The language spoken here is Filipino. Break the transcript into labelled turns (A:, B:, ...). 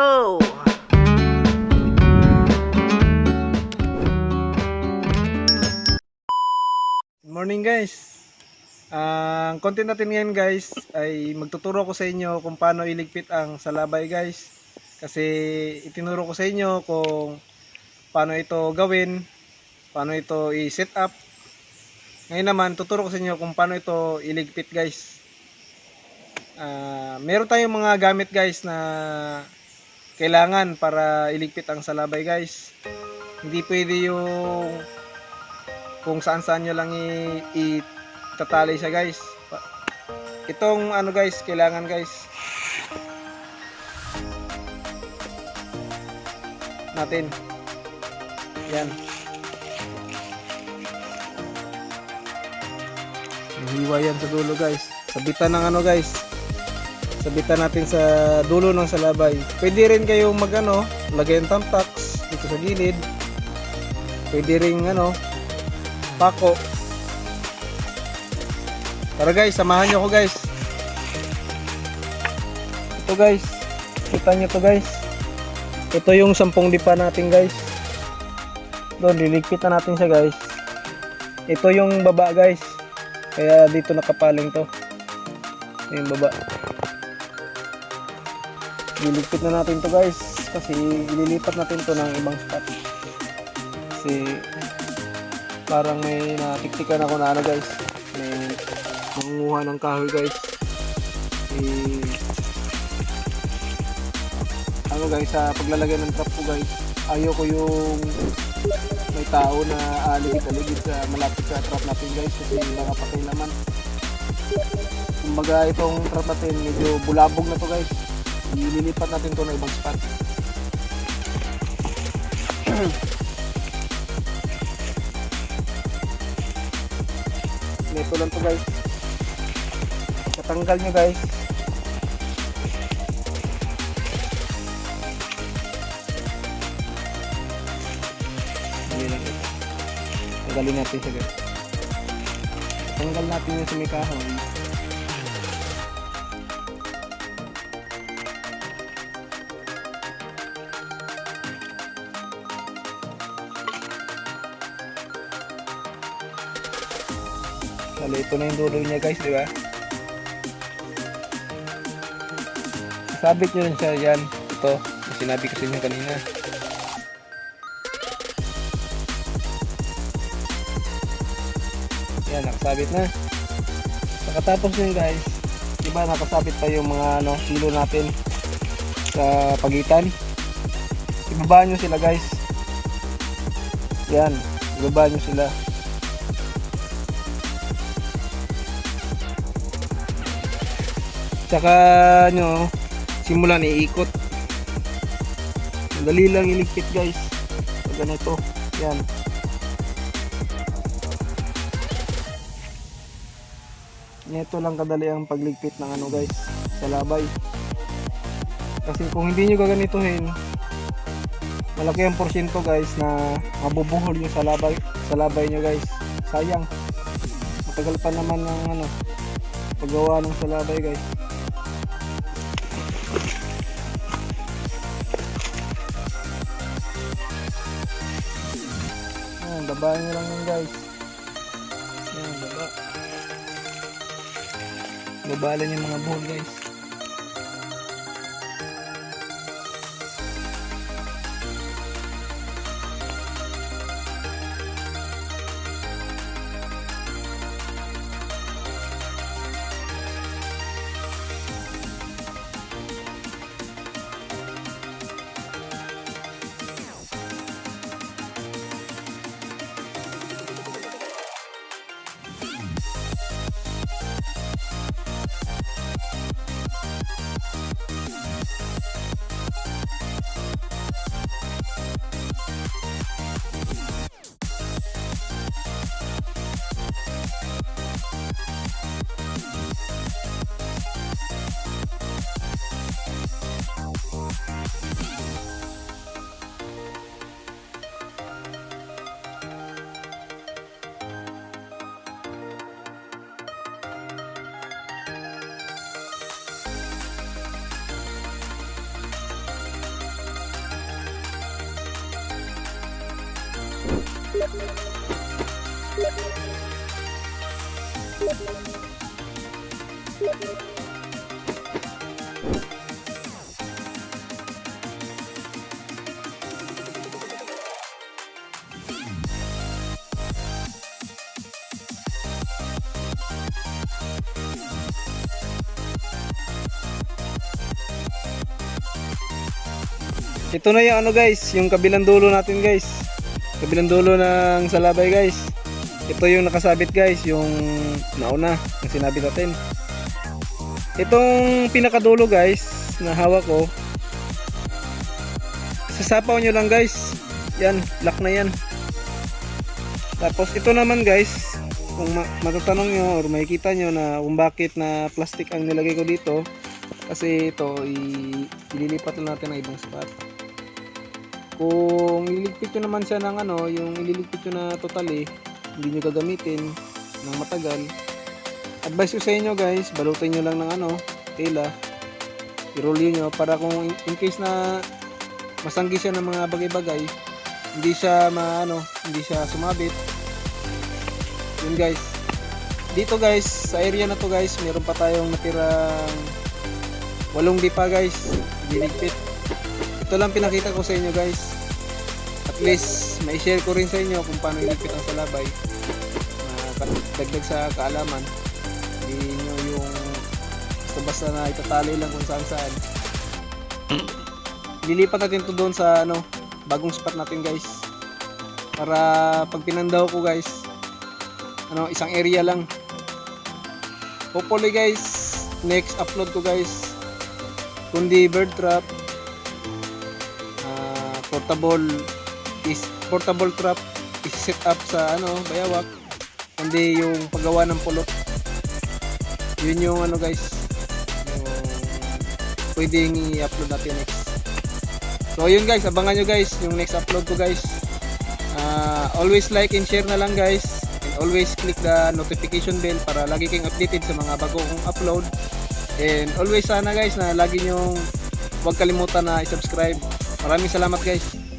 A: go!
B: Good morning guys. Ang content natin ngayon guys ay magtuturo ko sa inyo kung paano iligpit ang salabay guys. Kasi itinuro ko sa inyo kung paano ito gawin, paano ito i-set up. Ngayon naman tuturo ko sa inyo kung paano ito iligpit guys. Ah, meron tayong mga gamit guys na kailangan para iligpit ang salabay guys. Hindi pwede yung kung saan saan nyo lang itatali siya guys. Itong ano guys kailangan guys. Natin. Yan. Hiwa yan sa dulo guys. Sabitan ng ano guys sabitan natin sa dulo ng salabay pwede rin kayong mag ano lagay ng tamtax dito sa gilid pwede rin ano pako. Tara guys, samahan nyo ako guys. Ito guys, kita nyo to guys. Ito yung sampung dipa natin guys. Doon, liligpit na natin siya guys. Ito yung baba guys. Kaya dito nakapaling to. Ito yung baba. Liligpit na natin to guys. Kasi ililipat natin to ng ibang spot. Kasi parang may natiktikan ako na ano guys. May mangunguha ng kahoy guys. Eh, ano guys sa paglalagay ng trap ko guys. Ayoko yung may tao na aligid-aligid sa malapit sa trap natin guys kasi baka patay naman kumbaga itong trap natin medyo bulabog na to guys ililipat natin to na ibang spot Neto lang to guys. Katanggal nyo guys. Tanggalin natin siya guys. Tanggal natin yung sa may. Lalo ito na yung dulo niya guys, di ba? Sabit nyo rin siya yan. Ito, sinabi ko sa inyo kanina. Yan, nakasabit na. Pagkatapos nyo guys, di ba nakasabit pa yung mga ano, kilo natin sa pagitan. Ibaba nyo sila guys. Yan, ibaba nyo sila. Tsaka nyo, simulan iikot. Dali lang iligpit guys. Pag ganito. Yan. Neto lang kadali ang pagligpit ng ano guys, sa labay. Kasi kung hindi nyo gaganituhin, malaki ang porsyento guys na mabubuhol yung sa labay, sa labay nyo guys. Sayang. Matagal pa naman ng ano, paggawa ng salabay guys. Babae nyo lang yun guys. Ayan, baba. Baba lang yung mga buhol guys. Ito na yung ano guys, yung kabilang dulo natin guys. Kabilang dulo ng salabay guys. Ito yung nakasabit guys, yung nauna, yung sinabi natin. Itong pinakadulo guys, na hawak ko. Sasapaw nyo lang guys. Yan, lock na yan. Tapos ito naman guys, kung ma- matatanong nyo or makikita nyo na kung bakit na plastic ang nilagay ko dito, kasi ito, ililipat lang natin ng ibang spot. Kung ililigpit nyo naman siya ng ano, yung ililigpit nyo na totally, hindi nyo gagamitin ng matagal, advice ko sa inyo guys, balutin nyo lang ng ano, tela, i-roll nyo para kung in, in case na masanggi siya ng mga bagay-bagay, hindi siya maano, hindi siya sumabit. Yun guys. Dito guys, sa area na to guys, meron pa tayong natirang walong dipa guys, diligpit. Ito lang pinakita ko sa inyo guys. At least, mai-share ko rin sa inyo kung paano iligpit ang salabay. Uh, dagdag sa kaalaman. Hindi nyo yung basta-basta na itatali lang kung saan saan. Lilipat natin to doon sa ano, bagong spot natin guys. Para pag pinandaw ko guys, ano, isang area lang. Hopefully guys, next upload ko guys, kundi bird trap, portable is portable trap is set up sa ano, bayawak, kundi yung paggawa ng pulot. Yun yung ano guys, yung pwedeng i-upload natin next. So yun guys, abangan nyo guys yung next upload ko guys. Ah, always like and share na lang guys. And always click the notification bell para lagi kayong updated sa mga bago kong upload. And always sana guys na lagi nyong huwag kalimutan na i-subscribe. Maraming salamat guys.